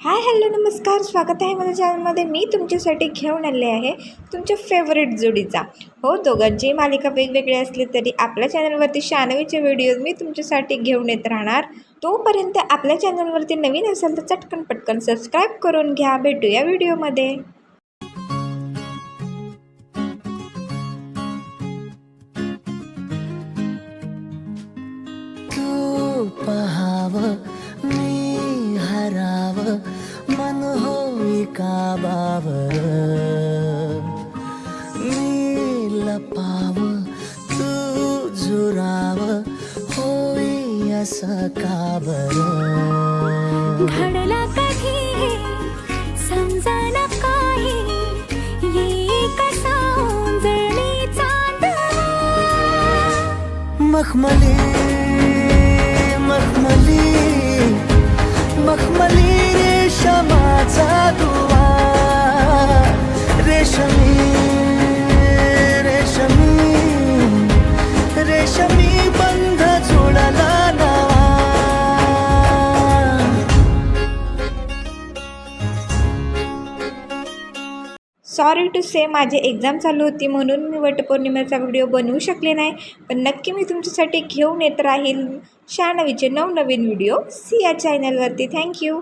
Hi hello नमस्कार. स्वागत आहे माझ्या चॅनलमध्ये. मी तुमच्यासाठी घेऊन आले आहे तुमच्या फेवरेट जोडीचा. हो दोघांची मालिका वेगवेगळी असली तरी आपल्या चॅनलवरती शानवीचे व्हिडिओज मी तुमच्यासाठी घेऊन येत राहणार. तोपर्यंत आपल्या चॅनलवरती नवीन असेल तर चटकन पटकन सबस्क्राईब करून घ्या. भेटूया व्हिडिओमध्ये पहावं मन होई काबावर मी लपाव तू झुराव होई असं काबर घडला कधी हे? समजाना काही? ये कसा मखमली मखमली मखमली. सॉरी टू से माझी एक्झाम चालू होती म्हणून मी वटपौर्णिमेचा व्हिडिओ बनवू शकले नाही. पण नक्की मी तुमच्यासाठी घेऊन येत राहील. शहाणवीचे नवनवीन व्हिडिओ सी या चॅनलवरती थँक्यू